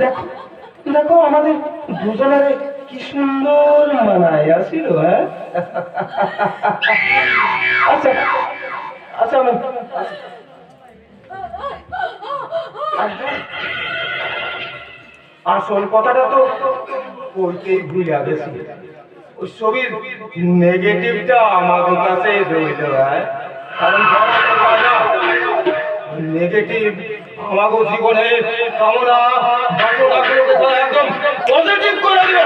দেখো দেখো আমাদের দুজনের কি সুন্দর মানায়, আসিল হ্যাঁ? আচ্ছা আচ্ছা আসল কথাটা তো কইতেই ভুলে গেছি। ওই ছবির নেগেটিভটা আমাদের কাছে রইল হ্যাঁ? কারণ নেগেটিভ আমাকে জীবনে কামনা বাসনাগুলোকে তারা একদম পজিটিভ করে দিবে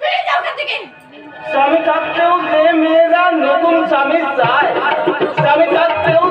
বেরিয়ে যাও ওখান থেকে। স্বামী থাকতেও যে মেয়েরা নতুন স্বামী চায় স্বামী থাকতেও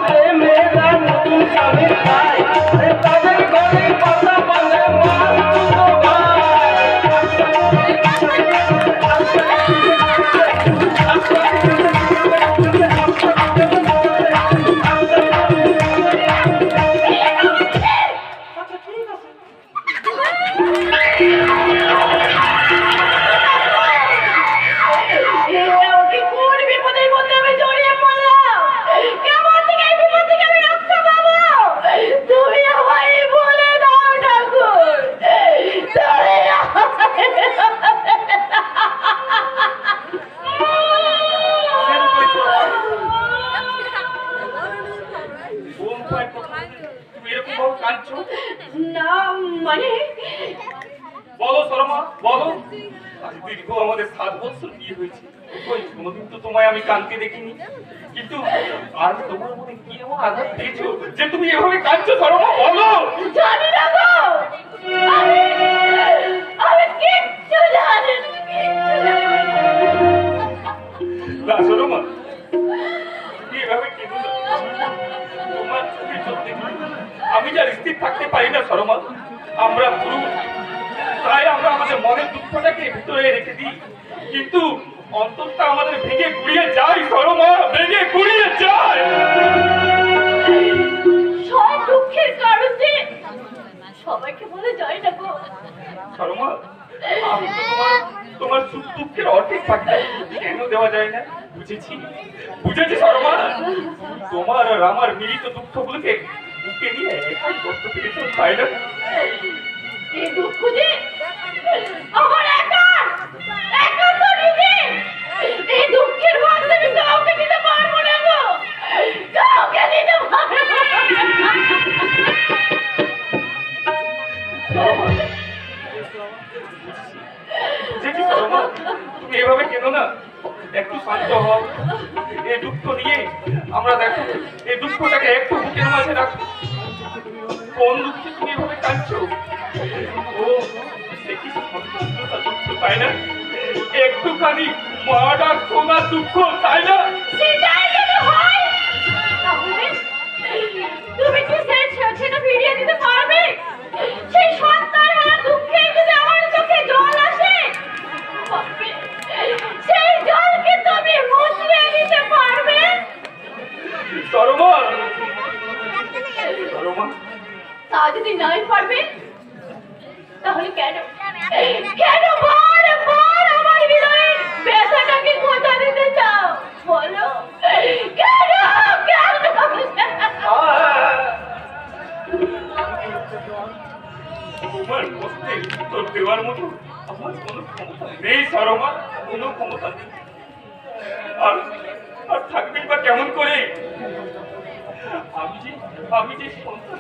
না কেঁদো তোমার চোখে আমি যার স্থির থাকতে পারি না শর্মা আমরা পুরুষ তাই আমরা আমাদের মনের দুঃখটাকে ভিতরে রেখে দিই। কিন্তু অন্তরটা আমাদের ভেঙে গুড়িয়ে যায় শর্মা ভেঙে গুড়িয়ে যায়। সব দুঃখের কারণ যে সবাইকে বলে যায় না গো। শর্মা আমি তো তোমার তোমার সুখ দুঃখের অর্ধেক পাখি কেন দেওয়া যায় না? বুঝেছি। বুঝেছি শর্মা। তোমার আর আমার মিলিত দুঃখগুলোকে বুকে নিয়ে একাই তাই না দুঃখ। তুমি কেন না? একটু শান্ত হও। এই দুঃখ নিয়ে আমরা দেখো, এই দুঃখটাকে একটু বুকের মাঝে রাখো। কোন দুঃখে তুমি এভাবে কাঁদছো? ও একটুখানি মাটা সোনা দুঃখ তাই না? সেটাই যদি হয়। তুমি কি সেই সেটা ফিরিয়ে দিতে পারবে? সেই সরমা সরমা তা যদি নাই পারবে তাহলে কেন? কেন বার বার আমার হৃদয়ে ব্যথাটাকে খোঁজা দিতে চাও? বলো। কেন? কেন? তোমার উত্তর দেওয়ার মতো আমার কোনো ক্ষমতা নেই সরমা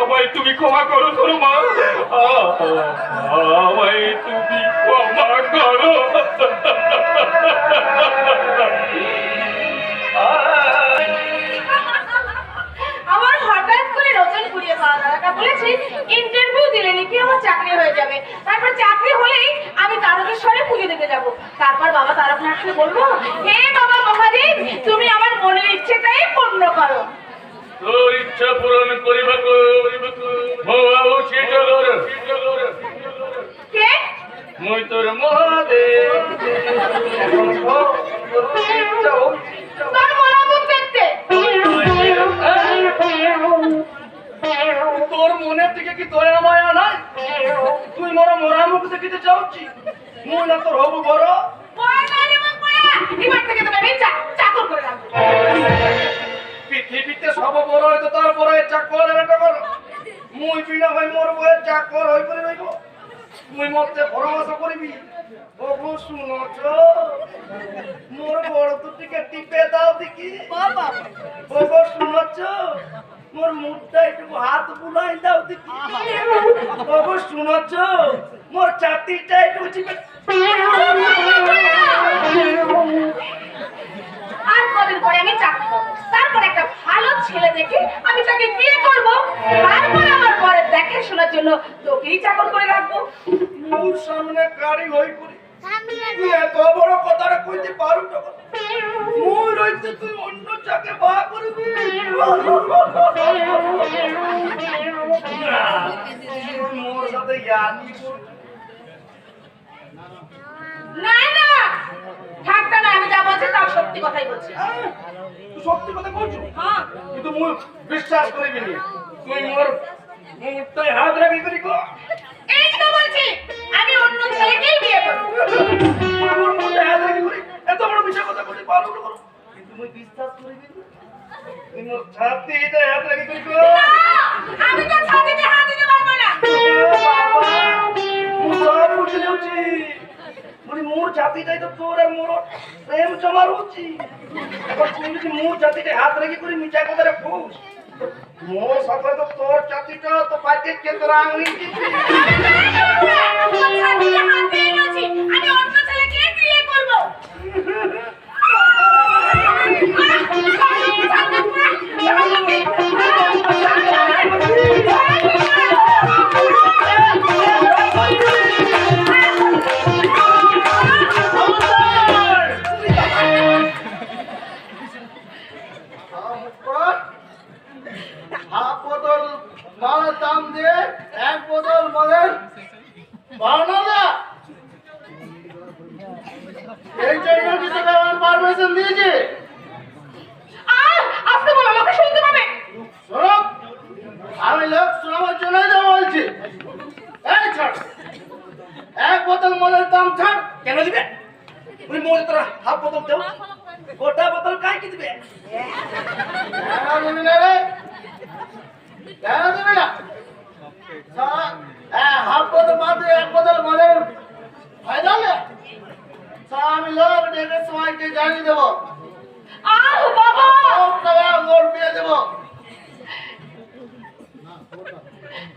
আমায় তুমি ক্ষমা করো সরমা আমায় তুমি ক্ষমা করো। মুই মতে পরামর্শ করিবি? ওগো শুনছ মোর বড় দুটিকে টিপে দাও দেখি। বাবা। ওগো শুনছ মোর মুখটা একটু হাত বুলাই দাও দেখি। ওগো শুনছ মোর ছাতিটা একটু চিপে কদিন পরে আমি চাকরি করব তারপর একটা ভালো ছেলে দেখে আমি তাকে বিয়ে করব। তারপর আমার পরে দেখাশোনার জন্য তোকেই চাকর করে রাখব। মোর সামনে গাড়ি হই করি। এত বড় কথাটা কইতে পারু না মুই রইতে তুই অন্য চাকে বা করবি। মোর সাথে ইয়ানি না না। ঠাট্টা না আমি যা বলছি তার সত্যি কথাই বলছি। সত্যি কথা বলছো? হ্যাঁ। কিন্তু মুই বিশ্বাস করিবি নি তুই মোর মুখটাই হাত রাখি করি গো এই তো বলছি আমি অন্য ছেলেকেই বিয়ে করব। মোর মুখটাই হাত রাখি করি? এত বড় মিছা কথা কইতে পারু না কিন্তু মুই বিশ্বাস করিবি তুই মোর ছাতিটা হাত রাখি করি গো আমি তো ছাতিতে হাত দিতে পারব না। মোর জাতিটাই তো তোর আর মোর প্রেম জমার হচ্ছি এবার তুই যদি মোর জাতিটা হাত রেখে করে মিঠা কথা ফুস মোর সাথে তো তোর জাতিটা তো পাইতে কে তোর আঙুলি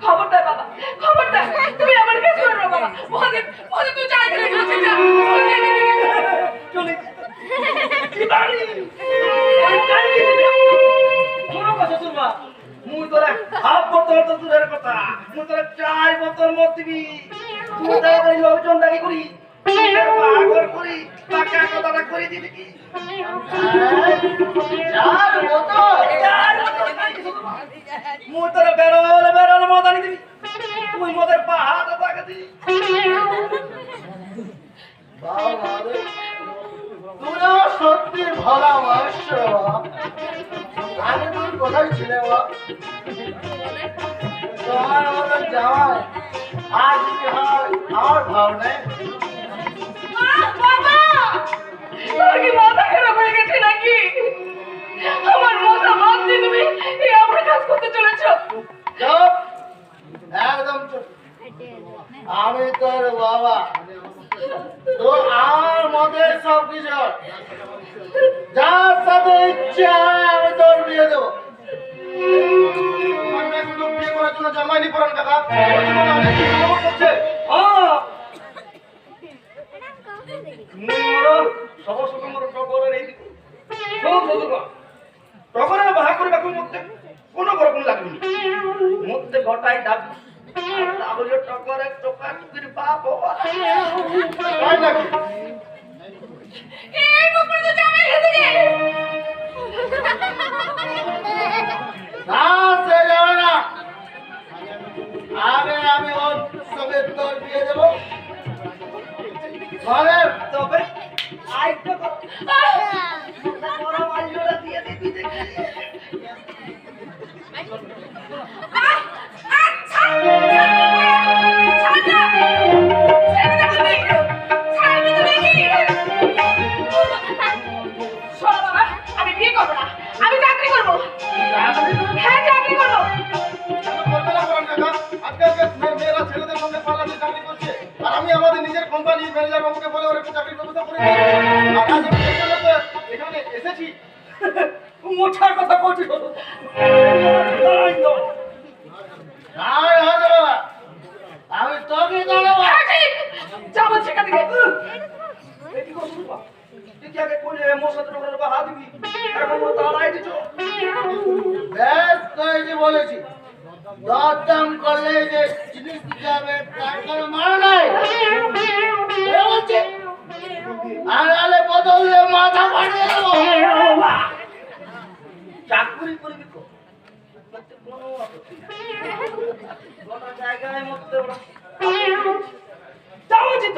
খবরদার বাবা খবরদার। তুমি আমার কাছে বাবা। মহাদেব মহাদেব তুই চাই করে আমি ওর সঙ্গে তোর বিয়ে দেবো। ঘরে তবে কথা। বড় মাল্যটা দিয়ে দিবি দেখি আমি দরদাম করলে যে জিনিস নাই বদললে মাথা ফাটিয়ে চাকরি করবি জায়গায় মধ্যে ওরা যাও উচিত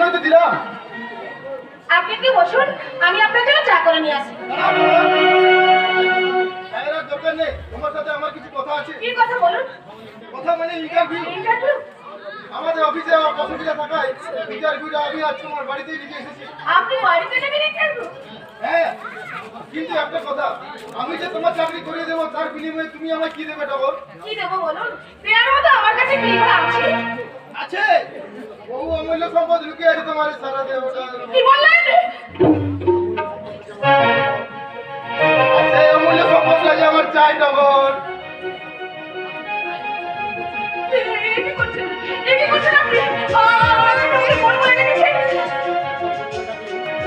জন্যই তো দিলাম আপনি কি বসুন আমি আপনার জন্য চা করে নিয়ে আসি এরা দরকার নেই তোমার সাথে আমার কিছু কথা আছে কি কথা বলুন কথা মানে ইন্টারভিউ ইন্টারভিউ আমাদের অফিসে অসুবিধা থাকায় ইন্টারভিউটা আমি আজ তোমার বাড়িতেই লিখে এসেছি আপনি বাড়িতে নেবেন ইন্টারভিউ হ্যাঁ কিন্তু একটা কথা আমি যে তোমার চাকরি করে দেবো তার বিনিময়ে তুমি আমায় কি দেবে টগর কি দেবো বলুন মতো আমার কাছে কি আছে আছে। বহু অমূল্য সম্পদ লুকিয়ে আছে তোমার সারা দেহটা। কি বললেন সেই অমূল্য সম্পদটা যে আমার চাই করে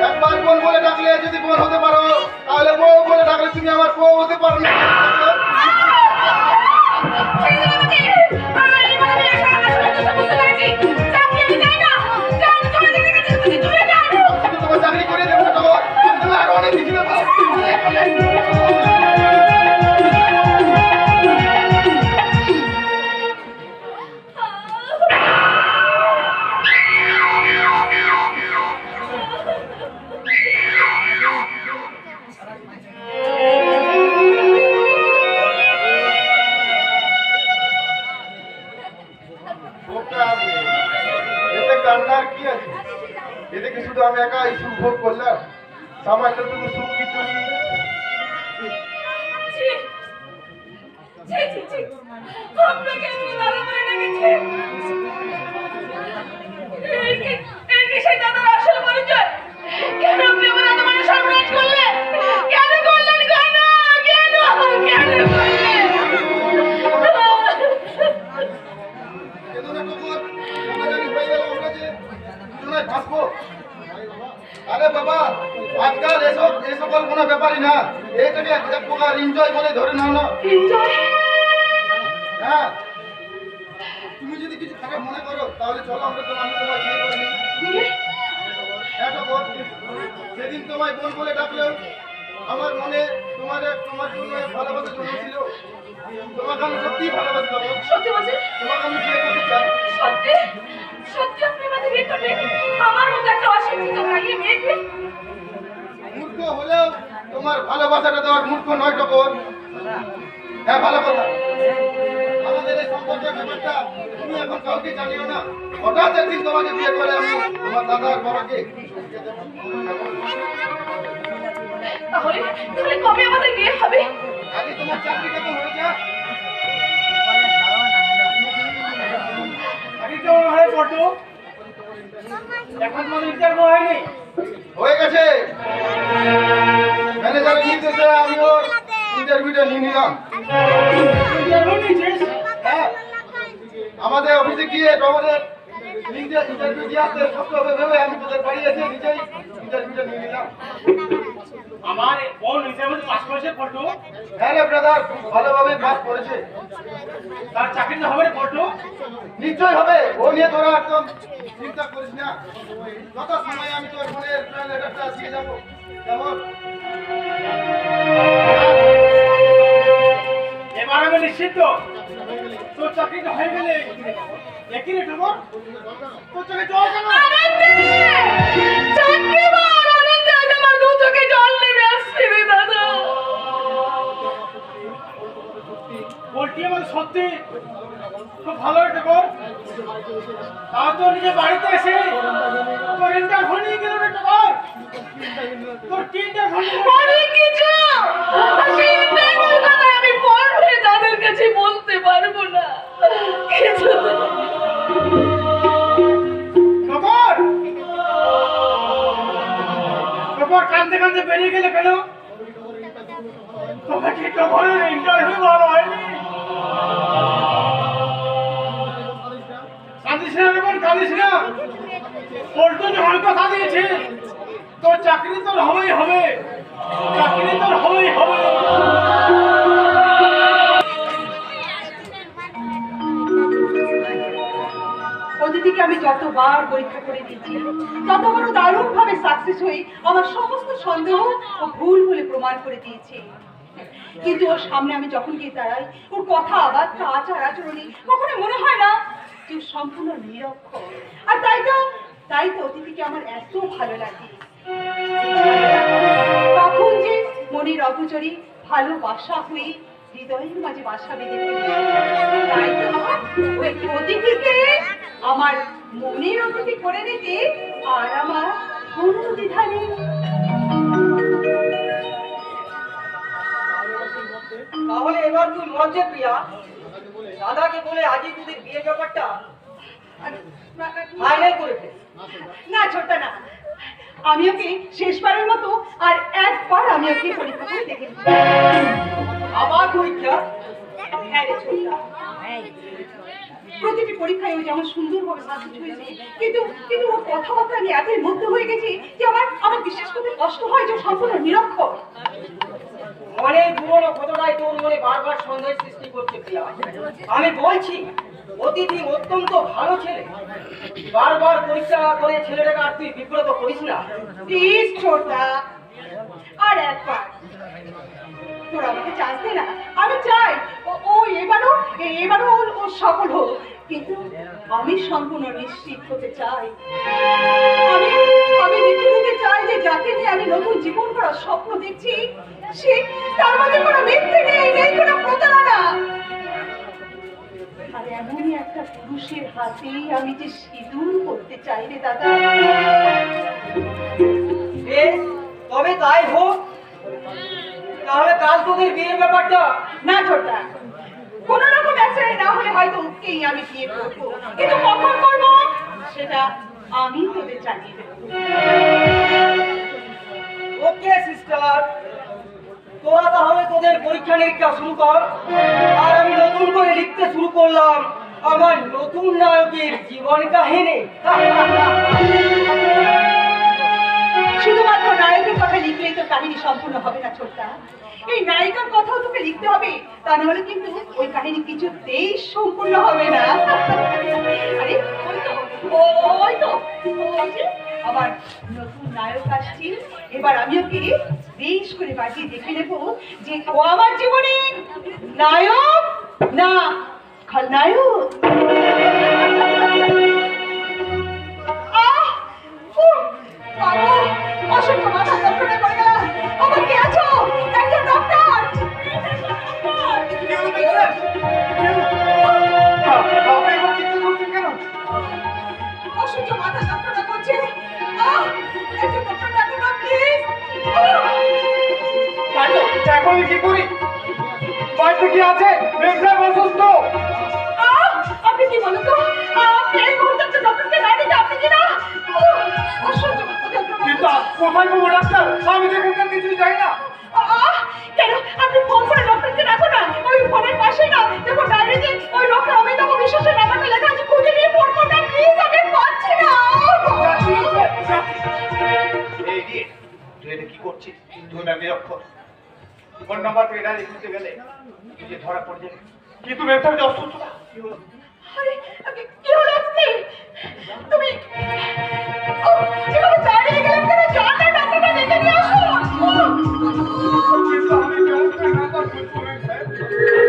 একবার বোন বলে ডাকলে যদি বোন হতে পারো তাহলে বউ বলে ডাকলে তুমি আমার বউ হতে পারো না। ব্যাপারটা তুমি এখন কাউকে জানিও না। হঠাৎ একদিন তোমাকে বিয়ে করে আমি তোমার দাদা আর বাবাকে তাহলে তাহলে কবে আমাদের বিয়ে হবে? আগে তোমার চাকরিটা তো হয়ে যা আগে কেমন হয় ফটো এখন তোমার ইন্টারভিউ হয়নি? হয়ে গেছে। ম্যানেজারের নির্দেশে আমি ওর ইন্টারভিউটা নিয়ে নিলাম। ইন্টারভিউ নিয়েছিস? আমাদের অফিসে গিয়ে আমাদের ইন্টারভিউ দিয়ে আসতে সত্য হবে ভেবে আমি তোদের বাড়ি এসে নিজেই ইন্টারভিউটা নিয়ে নিলাম। আমার বোন হিসেবে পাস করেছে ফটো? হ্যাঁ রে ব্রাদার খুব ভালোভাবে করেছে। তার চাকরিটা হবে ফটো? নিশ্চয় হবে। ও নিয়ে তোরা একদম চিন্তা করিস না। যত সময় আমি তোর বোনের লেটারটা দিয়ে যাব যেমন এবার আমি নিশ্চিত। চাকরিটা হয়ে গেলে একই রে খবর তোর চোখে জল কেন? চাকরি বার আনন্দে আমার দু চোখে জল নেমে আসছে রে দাদা। বলটি আমার সত্যি খুব ভালো একটা কর তাও তো নিজে বাড়িতে এসে তোর ইন্টারভিউ নিয়ে গেল একটা কর তোর তিনটা ফোন অনেক কিছু। সেই কাছে বলতে পারব না। কান্দতে কান্দতে বেরিয়ে গেলে ইন্টারভিউ ভালো তোর চাকরি তোর হবেই হবে। চাকরি তোর হবেই হবে। অদিতিকে আমি যতবার পরীক্ষা করে দিচ্ছি, ততবারও দারুণ ভাবে সাকসেস হয়ে আমার সমস্ত সন্দেহ ও ভুল বলে প্রমাণ করে দিয়েছে। কিন্তু ওর সামনে আমি যখন গিয়ে দাঁড়াই, ওর কথা আবার আচার, আচরণে কখনো মনে হয় না যে সম্পূর্ণ নিরক্ষর। আর তাই তো তাই তো অতিথিকে আমার এত ভালো লাগে। তখন যে মনের অগোচরে ভালোবাসা হয়ে হৃদয়ের মাঝে বাসা বেঁধে তাই তো অতিথিকে আমার মনের অতিথি করে দিতে আর আমার কোনো দ্বিধা নেই তাহলে এবার তুই মঞ্চে প্রিয়া। দাদাকে বলে আজই তোদের বিয়ে ব্যাপারটা ফাইনাল করে না ছোট্টা না। আমি ওকে শেষবারের মতো আর একবার আমি ওকে পরীক্ষা করে দেখে। আবার পরীক্ষা হ্যাঁ রে ছোট্টা। প্রতিটি পরীক্ষায় ও যেমন সুন্দরভাবে সাকসেস হয়েছে কিন্তু কিন্তু ওর কথাবার্তা আমি এতই মুগ্ধ হয়ে গেছি যে আমার আমার বিশ্বাস করতে কষ্ট হয় যে সম্পূর্ণ নিরক্ষর। পুরনো কতটাই তোর মনে বারবার সন্দেহ সৃষ্টি করছে প্রিয়া। আমি বলছি অতিথি অত্যন্ত ভালো ছেলে। বারবার পরীক্ষা করে ছেলেটাকে আর তুই বিব্রত করিস না। প্লিজ আর একবার। তোরা আমাকে চান্স দে না? আমি চাই। ও- এবারও এবারও ও সফল হোক। কিন্তু আমি সম্পূর্ণ নিশ্চিত হতে চাই। আমি আমি দেখে নিতে চাই যে যাকে নিয়ে আমি নতুন জীবন করার স্বপ্ন দেখছি সে তার মধ্যে কোনো মিথ্যে নেই নেই কোনো প্রতারণা। আর এমনই একটা পুরুষের হাতেই আমি যে সিঁদুর করতে চাই রে দাদা। বেশ তবে তাই হোক। তাহলে কাল তোদের বিয়ের ব্যাপারটা না ছোট্টা কোনো রকম অ্যাক্সিডেন্ট না হলে হয়তো ওকেই আমি বিয়ে করব। কিন্তু কখন করব? সেটা আমি তোদের জানিয়ে দেবো। ওকে সিস্টার তোরা তাহলে তোদের পরীক্ষা নিরীক্ষা শুরু কর। আর আমি নতুন করে লিখতে শুরু করলাম আমার নতুন নায়কের জীবন কাহিনী। শুধুমাত্র নায়কের কথা লিখলেই তো কাহিনী সম্পূর্ণ হবে না ছোট্টা এই নায়িকার কথাও তোকে লিখতে হবে। তা নাহলে কিন্তু ওই কাহিনী কিছুতেই সম্পূর্ণ হবে না। আরে, ওই তো আমার নতুন নায়ক আসছে। এবার আমি ওকে বেশ করে বাজিয়ে দেখে নেব যে ও আমার জীবনে নায়ক না খলনায়ক অসংখ্য মাথা এখন কি করি বাড়িতে কি আছে মেঘনাথ অসুস্থ আপনি কি বলুন তো? কিন্তু কোথায় পাবো ডাক্তার আমি এখানকার কিছুই জানি না কেন? আপনি নিরক্ষর ফোন নাম্বার পেয়ে ডাইরেক্ট খুঁজতে গেলে তুই ধরা পড়ে কিন্তু মেঘনাথ যে অসুস্থতা কি হলো কি- কি হলো আপনি? তুমি ও, দাঁড়িয়ে গেলেন কেন? যান ডাক্তারটা ডেকে নিয়ে আসুন।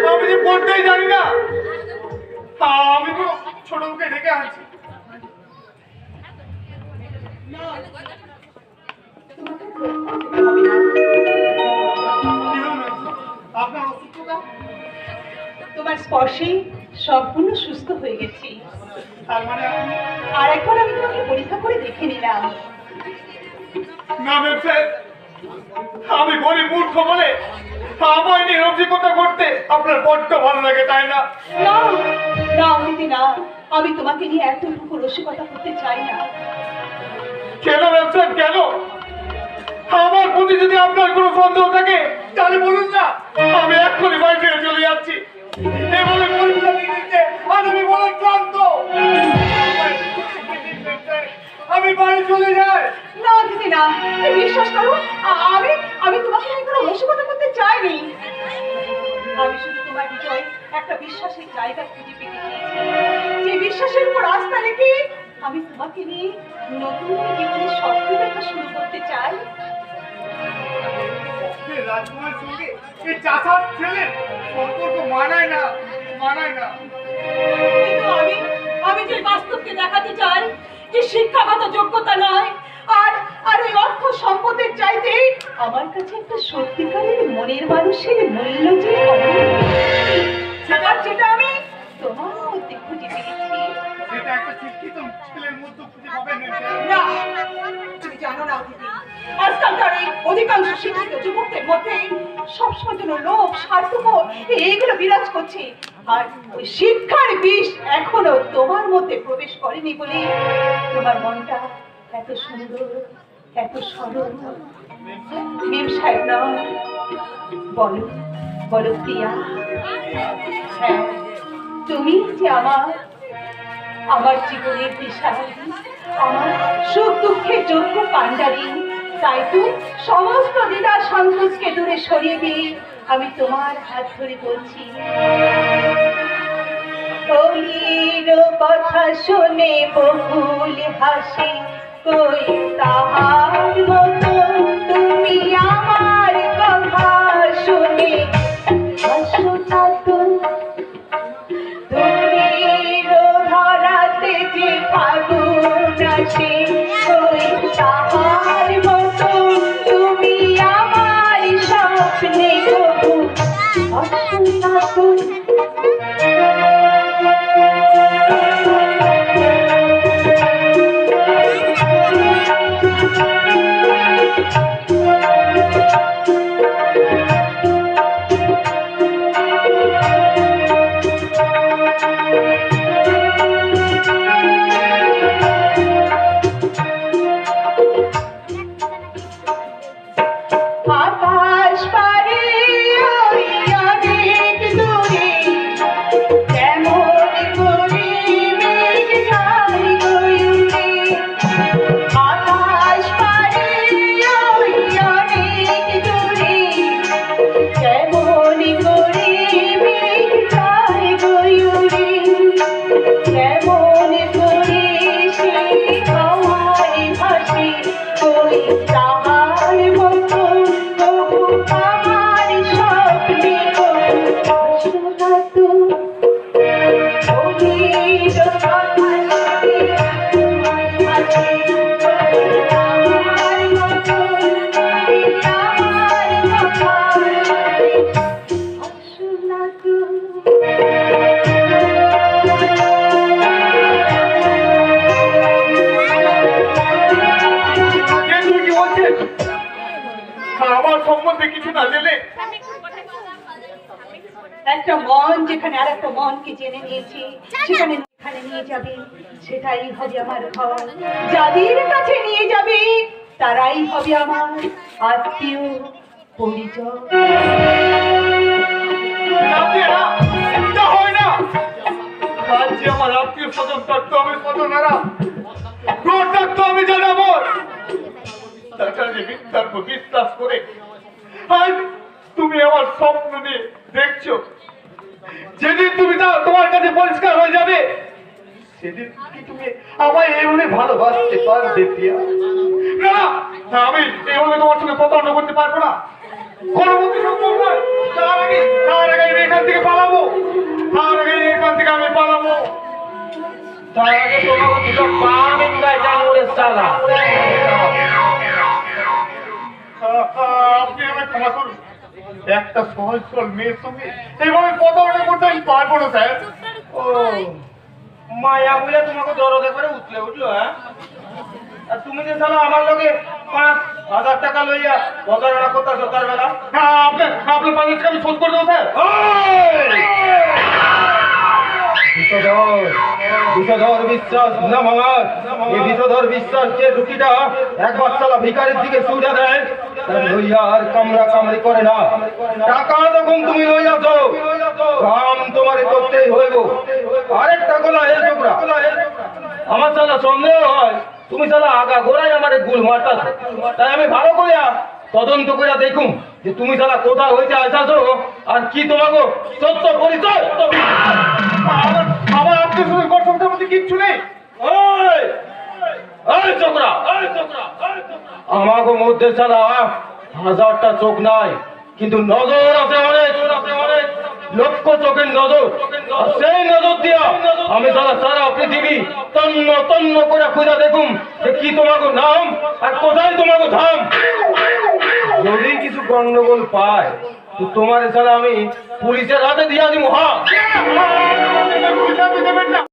আমি যে পড়তেই জানি না আমি তো ছোট মুখে ডেকে আনছি না। আপনার অসুস্থতা তোমার স্পর্শে সম্পূর্ণ সুস্থ হয়ে গেছি। তার মানে আপনি আর এখন আমি তোমাকে পরীক্ষা করে দেখে নিলাম। না আমি গরিব মূর্খ বলে আমার নিরজিকতা করতে আপনার বড্ড ভালো লাগে তাই না? না না অমিতি না আমি তোমাকে নিয়ে এতটুকু রসিকতা করতে চাই না। কেন স্যার কেন? আমার প্রতি যদি আপনার কোনো সন্দেহ থাকে, তাহলে বলুন না, আমি এক্ষুনি বাড়ি ফিরে চলে যাচ্ছি। আমি বড় ক্লান্ত। আমি বাড়ি চলে যাই। না, দিদি না বিশ্বাস করো আমি আমি তোমাকে নিয়ে কোনো করতে চাইনি। আমি শুধু একটা জায়গা আমি তোমাকে নতুন জীবনের দেখা শুরু করতে চাই। রাজকুমার সঙ্গে এই চাষার ছেলে সম্পর্ক মানায় না মানায় না। কিন্তু আমি আমি যে বাস্তবকে দেখাতে চাই যে শিক্ষাগত যোগ্যতা নয় আর আর ওই অর্থ সম্পদের চাইতে আমার কাছে একটা সত্যিকারের মনের মানুষের মূল্য যে। সেটা যেটা আমি তোমার মধ্যে খুঁজে পেয়েছি। সেটা একটা শিক্ষিত ছেলের মধ্যে খুঁজে পাবেন না। তুমি জানো না আজকালকার এই অধিকাংশ শিক্ষিত যুবকদের মধ্যে সবসময় যেন লোভ, স্বার্থপর, এইগুলো বিরাজ করছে। আর ওই শিক্ষার বিষ এখনও তোমার মধ্যে প্রবেশ করেনি বলে তোমার মনটা এত সুন্দর, এত সরল। মেম সাহেব নয় বলো বলো প্রিয়া। হ্যাঁ তুমি যে আমার আমার জীবনের দিশা, আমার সুখ দুঃখের যোগ্য পাণ্ডারি তাই তুই সমস্ত দ্বিধা সন্তোষকে দূরে সরিয়ে দিয়ে আমি তোমার হাত ধরে বলছি কলির কথা শুনে বহুল হাসি কই তাহার মতো। তুমি আমার কথা শুনে আসো না যেখানে আর একটা মনকে জেনে নিয়েছে সেখানে এখানে নিয়ে যাবে সেটাই হবে আমার ঘর। যাদের কাছে নিয়ে যাবে তারাই হবে আমার আত্মীয় পরিচয় আপনারা এটা না। আজ আমার আত্মীয় স্বজন থাকতো আমি স্বজনেরা থাকতো আমি জানাব। তাছাড়া যে মিথ্যার বিশ্বাস করে। আজ তুমি আমার স্বপ্ন নিয়ে দেখছ। যেদিন তুমি তা তোমার কাছে পরিষ্কার হয়ে যাবে। সেদিন কি তুমি আমায় এইভাবে ভালোবাসতে পারবে না আমি এইভাবে তোমার সঙ্গে প্রতারণা করতে পারব না। আপনি আমায় ক্ষমা করুন। একটা সহজ সরল মেয়ের সঙ্গে এইভাবে প্রতারণা করতে আমি পারব না, স্যার। ও, মায়া বলে তোমাকে দরদে করে উঠলে উঠল হ্যাঁ? তুমি যে সালা আমার পাঁচ হাজার টাকা লইয়া করতেছো তার বেলা আপনার বাজেটকে আমি শোধ করে দেবো, স্যার। বিশ্বাস, না ভাঙার বিশ্বাস যে রুটিটা একবার সালা ভিকারের দিকে সুবিধা দেয়। লইয়া আর কামড়ি করে না। টাকা যখন তুমি কাম তোমার করতেই হইব। আরেকটা গলা হে আমার সন্দেহ হয় তুমি আগা গোড়াই আমার গুল মারতাছ। তাই আমি ভালো করিয়া তদন্ত করিয়া দেখুন যে তুমি সালা কোথা হইতে আসাছো আর কি তোমাকে সত্য পরিচয়? আমার মধ্যে কিচ্ছু নেই? আমাকে মধ্যে ছাড়া হাজারটা চোখ নাই কিন্তু নজর আছে অনেক লক্ষ চোখের নজর সেই নজর দিয়া আমি সারা সারা পৃথিবী তন্ন তন্ন করে খুঁজা দেখুম যে কি তোমাকে নাম আর কোথায় তোমাকে ধাম যদি কিছু গন্ডগোল পায় তো তোমার ছাড়া আমি পুলিশের হাতে দিয়া দিব হ্যাঁ